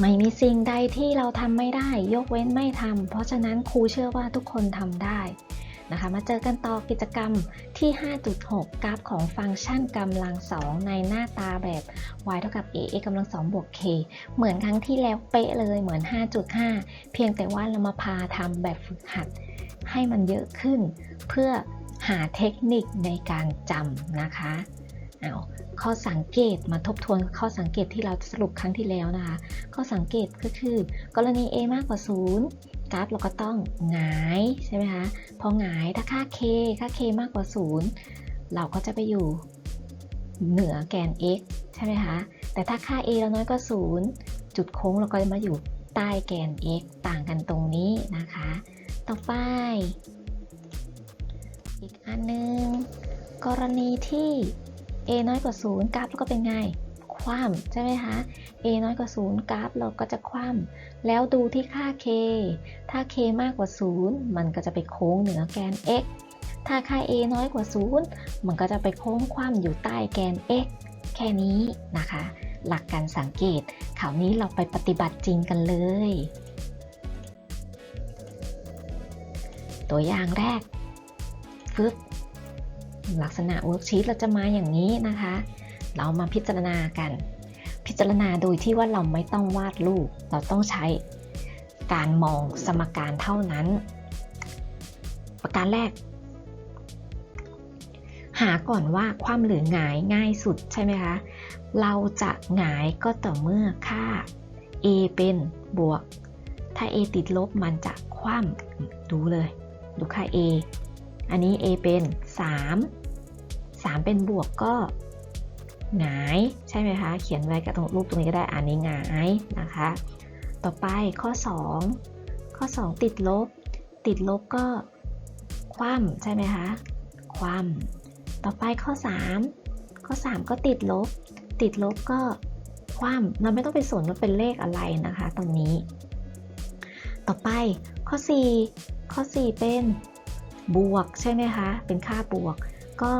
ไม่มีสิ่งใดที่เราทำไม่ได้ ยกเว้นไม่ทำเพราะฉะนั้นครูเชื่อว่าทุกคนทำได้นะคะ มาเจอกันต่อกิจกรรมที่ 5.6 กราฟของฟังก์ชันกำลังสองในหน้าตาแบบ y เท่ากับ a x กำลังสองบวก k เหมือนครั้งที่แล้วเป๊ะเลยเหมือน 5.5 เพียงแต่ว่าเรามาพาทำแบบฝึกหัด ให้มันเยอะขึ้น เพื่อหาเทคนิคในการจำนะคะ อาข้อสังเกตมาทบทวนข้อสังเกตที่เราสรุปครั้งที่แล้วนะคะ ข้อสังเกตก็คือ กรณี a มากกว่า 0 กราฟเราก็ต้องหงายใช่ไหมคะพอหงายถ้าค่า k ค่า k มากกว่า 0 เราก็จะไปอยู่เหนือแกน x ใช่ไหมคะแต่ถ้าค่า a เราน้อยกว่า 0 จุดโค้งเราก็จะมาอยู่ใต้แกน x ต่างกันตรงนี้นะคะ ต่อไป อีกอันหนึง กรณีที่ a น้อยกว่า 0 กราฟเราก็เป็นไง คว่ำใช่ไหมคะ a น้อยกว่า 0 กราฟเราก็จะคว่ำแล้วดูที่ค่า k ถ้า k มากกว่า 0 มันก็จะไปโค้งเหนือแกน x ถ้าค่า a น้อยกว่า 0 มันก็จะไปโค้งคว่ำอยู่ใต้แกน x แค่นี้นะคะ หลักการสังเกตคราวนี้เราไปปฏิบัติจริงกันเลย ตัวอย่างแรกฟึบ ลักษณะเวิร์กชีตเราจะมาอย่างนี้นะคะ เรามาพิจารณากัน พิจารณาโดยที่ว่าเราไม่ต้องวาดรูป เราต้องใช้การมองสมการเท่านั้น ประการแรก หาก่อนว่าความหรือหงายง่ายสุดใช่ไหมคะ เราจะหงายก็ต่อเมื่อค่า a เป็นบวก ถ้า a ติดลบมันจะคว่ำดูเลย ดูค่า a อันนี้ a เป็น 3 3 เป็นบวกก็หงายใช่ไหมคะ เขียนไว้กับตรงรูปตรงนี้ก็ได้อันนี้หงายนะคะ ต่อไปข้อ 2 ข้อ 2 ติดลบ ติดลบก็คว่ำใช่ไหมคะคว่ำต่อไปข้อ 3 ข้อ 3 ก็ติดลบ ติดลบก็คว่ำเราไม่ต้องไปสนว่าเป็นเลขอะไรนะคะ ตรงนี้ ต่อไปข้อ 4 ข้อ 4 เป็น บวกใช่ไหมคะ เป็นค่าบวก ก็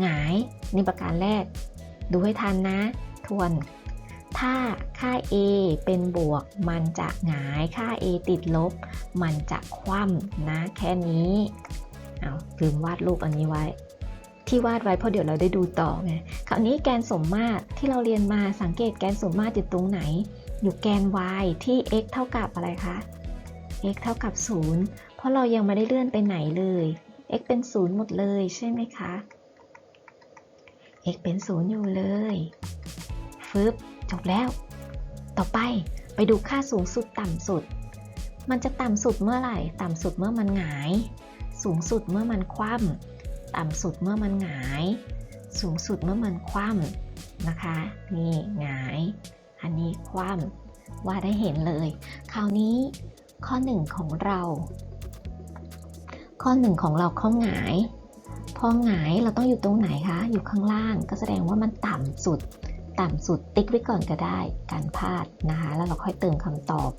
หงายนี่ประการแรก ดูให้ทันนะ ทวน ถ้าค่า a เป็นบวก มันจะหงายค่า a ติดลบ มันจะคว่ำนะ แค่นี้เอาลืมวาดรูปอันนี้ไว้ ที่วาดไว้เพราะเดี๋ยวเราได้ดูต่อไงคราวนี้แกนสมมาตรที่เราเรียนมาสังเกตแกนสมมาตรอยู่ตรงไหน อยู่แกน y ที่ x เท่ากับอะไรคะ x เท่ากับ 0 เพราะเรายังไม่ได้เลื่อนไปไหนเลย x เป็น 0 หมดเลยใช่ไหมคะ x เป็น 0 อยู่เลย ฟึบ จบแล้ว ต่อไปไปดูค่าสูงสุดต่ำสุด มันจะต่ำสุดเมื่อไหร่ ต่ำสุดเมื่อมันหงาย สูงสุดเมื่อมันคว่ำต่ำสุดเมื่อมันหงาย สูงสุดเมื่อมันคว่ำนะคะ นี่หงาย อันนี้คว่ำว่าได้เห็นเลย คราวนี้ข้อหนึ่งของเรา ข้อหนึ่งของเราข้อหงาย พอหงายเราต้องอยู่ตรงไหนคะ อยู่ข้างล่าง ก็แสดงว่ามันต่ำสุด ต่ำสุดติ๊กไว้ก่อนก็ได้ การพลาดนะคะ แล้วเราค่อยเติมคำตอบ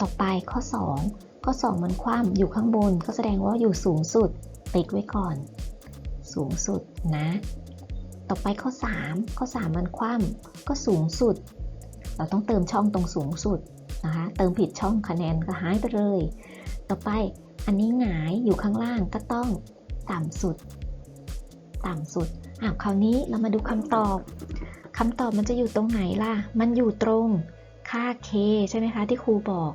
ต่อไปข้อ 2 ข้อ 2 มันคว่ำอยู่ข้างบน ก็แสดงว่าอยู่สูงสุด ติ๊กไว้ก่อน สูงสุดนะ ต่อไปข้อ 3 ข้อ 3 มันคว่ำก็สูงสุด เราต้องเติมช่องตรงสูงสุดนะคะ เติมผิดช่องคะแนนก็หายไปเลย ต่อไป อันนี้หงายอยู่ข้างล่างก็ต้องต่ำสุด ต่ำสุดอะคราวนี้เรามาดูคำตอบคำตอบมันจะอยู่ตรงไหนล่ะ มันอยู่ตรงค่า k ใช่ไหมคะที่ครูบอก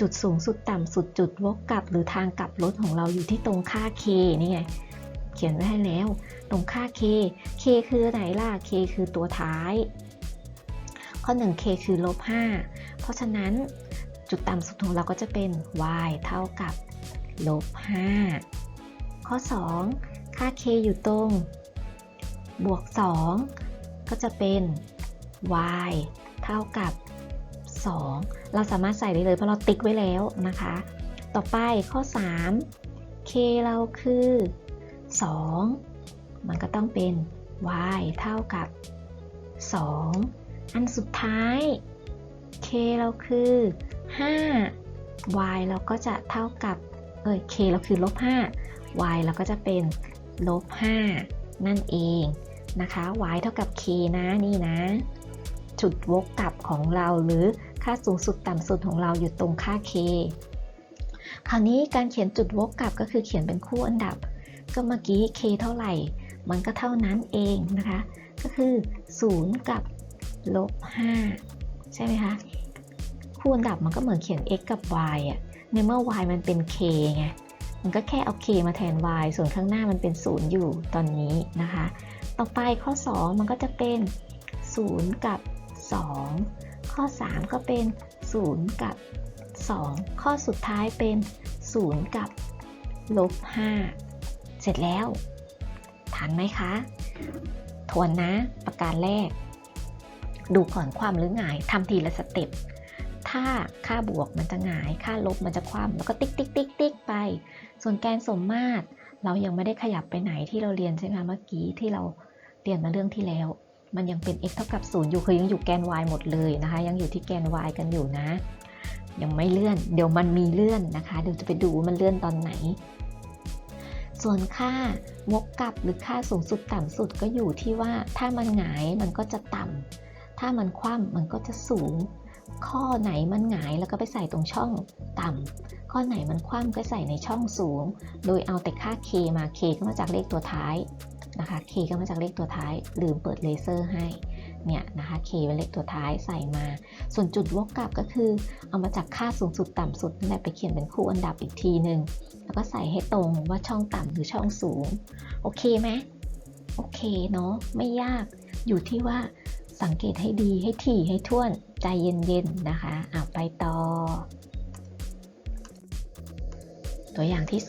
จุดสูงสุดต่ำสุดจุดวกกลับ หรือทางกลับรถของเราอยู่ที่ตรงค่า k นี่ไงเขียนไว้ให้แล้ว ตรงค่า k k คือไหนล่ะ k คือตัวท้าย ข้อ 1 k คือลบ5เพราะฉะนั้นจุดต่ำสุดของเราก็จะเป็น y เท่ากับ ลบ 5 ข้อ 2 ค่า k อยู่ตรง บวก 2 ก็จะเป็น y เท่ากับ 2 เราสามารถใส่ได้เลยเพราะเราติ๊กไว้แล้วนะคะ ต่อไปข้อ 3 k เราคือ 2 มันก็ต้องเป็น y เท่ากับ 2 อันสุดท้าย k เราคือ 5 y เราก็จะเท่ากับ เอ้ย k เราคือลบ5 y เราก็จะเป็นลบ5นั่นเองนะคะ y เท่ากับ k นะนี่นะ จุดวกกลับของเราหรือค่าสูงสุดต่ำสุดของเราอยู่ตรงค่า k คราวนี้การเขียนจุดวกกลับก็คือเขียนเป็นคู่อันดับ ก็เมื่อกี้ k เท่าไหร่ มันก็เท่านั้นเองนะคะ ก็คือ 0 กับลบ5ใช่ไหมคะ คู่อันดับมันก็เหมือนเขียน x กับ y อะ ในเมื่อ y มันเป็น k ไง มันก็แค่เอา k มาแทน y ส่วนข้างหน้ามันเป็น0อยู่ตอนนี้นะคะ ต่อไปข้อ 2 มันก็จะเป็น 0 กับ 2 ข้อ 3 ก็เป็น 0 กับ 2 ข้อสุดท้ายเป็น 0 กับลบ5เสร็จแล้วทันไหมคะ ทวนนะ ประการแรก ดูก่อนความหรือหงายทำทีละสเต็ป ถ้าค่าบวกมันจะหงาย ค่าลบมันจะคว่ำแล้วก็ติ๊กติ๊กติ๊กติ๊กไป ส่วนแกนสมมาตร เรายังไม่ได้ขยับไปไหนที่เราเรียนใช่ไหมเมื่อกี้ที่เราเรียนมาเรื่องที่แล้ว มันยังเป็น x เท่ากับ0อยู่คือยังอยู่แกน y หมดเลยนะคะ ยังอยู่ที่แกน y กันอยู่นะ ยังไม่เลื่อน เดี๋ยวมันมีเลื่อนนะคะ เดี๋ยวจะไปดูมันเลื่อนตอนไหน ส่วนค่าวกกลับหรือค่าสูงสุดต่ำสุดก็อยู่ที่ว่าถ้ามันหงายมันก็จะต่ำถ้ามันคว่ำมันก็จะสูง ข้อไหนมันหงายแล้วก็ไปใส่ตรงช่องต่ำข้อไหนมันคว่ำก็ใส่ในช่องสูง โดยเอาแต่ค่า k มา k ก็มาจากเลขตัวท้ายนะคะ k ก็มาจากเลขตัวท้าย ลืมเปิดเลเซอร์ให้เนี่ยนะคะ k เป็นเลขตัวท้ายใส่มา ส่วนจุดวกกลับก็คือ เอามาจากค่าสูงสุดต่ำสุดนั่นแหละไปเขียนเป็นคู่อันดับอีกทีหนึ่งแล้วก็ใส่ให้ตรงว่าช่องต่ำหรือช่องสูง โอเคไหมโอเคเนาะไม่ยากอยู่ที่ว่าสังเกตให้ดีให้ถี่ให้ท่วน ใจเย็นๆนะคะอ่าไปต่อ ตัวอย่างที่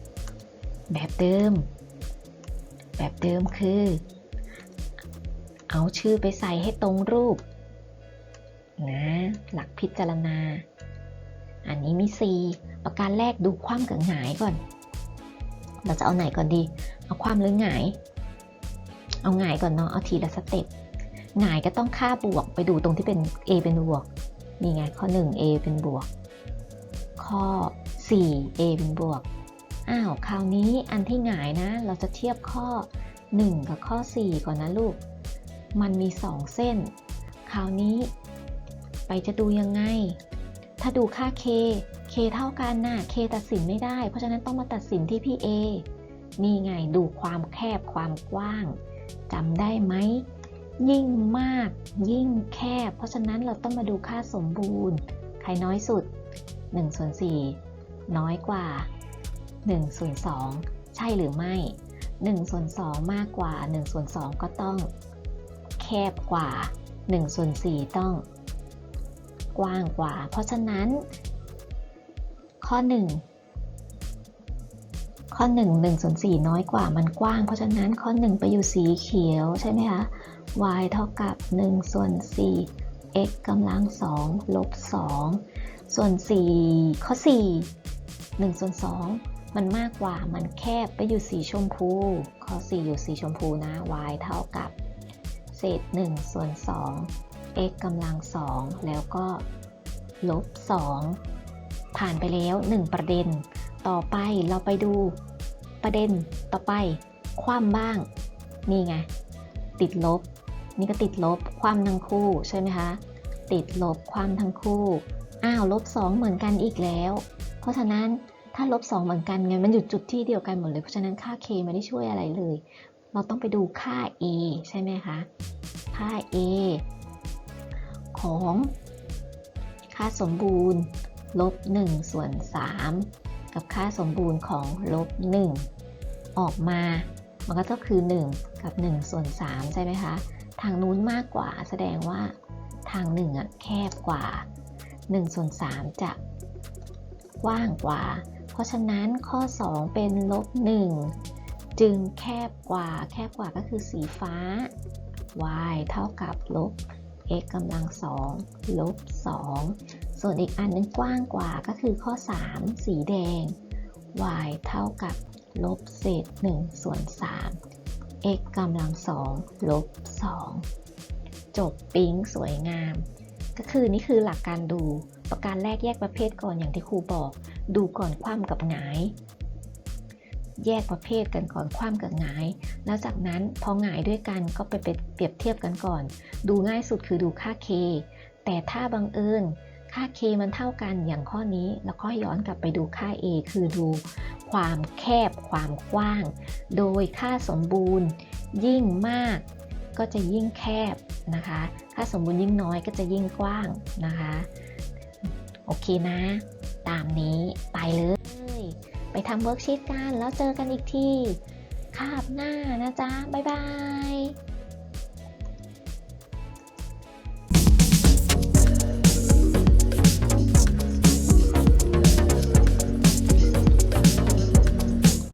2แบบเดิม แบบเดิมคือ เอาชื่อไปใส่ให้ตรงรูปนะหลักพิจารณา อันนี้มี 4 ประการแรกดูความกับหงายก่อน เราจะเอาไหนก่อนดี เอาความหรือหงาย เอาหงายก่อนเนาะเอาทีละสเต็ป หงายก็ต้องค่าบวกไปดูตรงที่เป็น a เป็นบวกนี่ไงข้อ 1 a เป็นบวก ข้อ 4 a เป็นบวกอ้าวคราวนี้อันที่หงายนะ เราจะเทียบข้อ 1 กับข้อ 4 ก่อนนะลูก มันมี 2 เส้น คราวนี้ ไปจะดูยังไง ถ้าดูค่า k k เท่ากันนะ่ะ k ตัดสินไม่ได้ เพราะฉะนั้นต้องมาตัดสินที่พี่ a นี่ไงดูความแคบความกว้างจำได้ไหม ยิ่งมากยิ่งแคบ เพราะฉะนั้นเราต้องมาดูค่าสมบูรณ์ ใครน้อยสุด1ส่วน4น้อยกว่า1ส่วน2ใช่หรือไม่1ส่วน2มากกว่า1ส่วน2ก็ต้อง แคบกว่า1ส่วน4ต้อง กว้างกว่า เพราะฉะนั้น ข้อ 1 ข้อ 1 1ส่วน4น้อยกว่ามันกว้าง เพราะฉะนั้นข้อ 1 ไปอยู่สีเขียวใช่ไหมคะ y เท่ากับ 1 ส่วน 4 x กำลัง 2 ลบ 2 ส่วน 4 ข้อ 4 1 ส่วน 2 มันมากกว่า มันแคบไปอยู่สีชมพู ข้อ 4 อยู่สีชมพูนะ y เท่ากับ เศษ 1 ส่วน 2 x กำลัง 2 แล้วก็ลบ 2 ผ่านไปแล้ว 1 ประเด็น ต่อไปเราไปดูประเด็นต่อไป ความบ้าง นี่ไง ติดลบ นี่ก็ติดลบความทั้งคู่ใช่ไหมคะ ติดลบความทั้งคู่ อ้าวลบ2เหมือนกันอีกแล้ว เพราะฉะนั้นถ้าลบ2เหมือนกันไงมันอยู่จุดที่เดียวกันหมดเลย เพราะฉะนั้นค่า k ไม่ได้ช่วยอะไรเลย เราต้องไปดูค่า a ใช่ไหมคะ ค่า a ของค่าสมบูรณ์ลบ1ส่วน3กับค่าสมบูรณ์ของลบ1ออกมา มันก็ต้องคือ 1 กับ1ส่วน3ใช่ไหมคะ ทางนู้นมากกว่า แสดงว่าทาง1อะแคบกว่า1ส่วน3จะกว้างกว่า เพราะฉะนั้นข้อ 2 เป็นลบ1จึงแคบกว่า แคบกว่าก็คือสีฟ้า y เท่ากับลบ x กำลัง2ลบ 2 ส่วนอีกอันนึงกว้างกว่าก็คือข้อ 3 สีแดง y เท่ากับลบเศษ1ส่วน3 x กำลัง2ลบ2จบปิ๊งสวยงาม ก็คือนี่คือหลักการดูประการแรกแยกประเภทก่อนอย่างที่ครูบอก ดูก่อนคว่ำกับหงาย แยกประเภทกันก่อนคว่ำกับหงาย แล้วจากนั้นพอหงายด้วยกันก็ไปเปรียบเทียบกันก่อน ดูง่ายสุดคือดูค่า k แต่ถ้าบังเอิญ ค่า k มันเท่ากันอย่างข้อนี้แล้วก็ย้อนกลับไปดูค่า a คือดูความแคบความกว้าง โดยค่าสมบูรณ์ยิ่งมากก็จะยิ่งแคบนะคะ ค่าสมบูรณ์ยิ่งน้อยก็จะยิ่งกว้างนะคะ โอเคนะ ตามนี้ไปเลย ไปทำเวิร์กชีตกันแล้วเจอกันอีกทีคาบหน้านะจ๊ะ บ๊ายบาย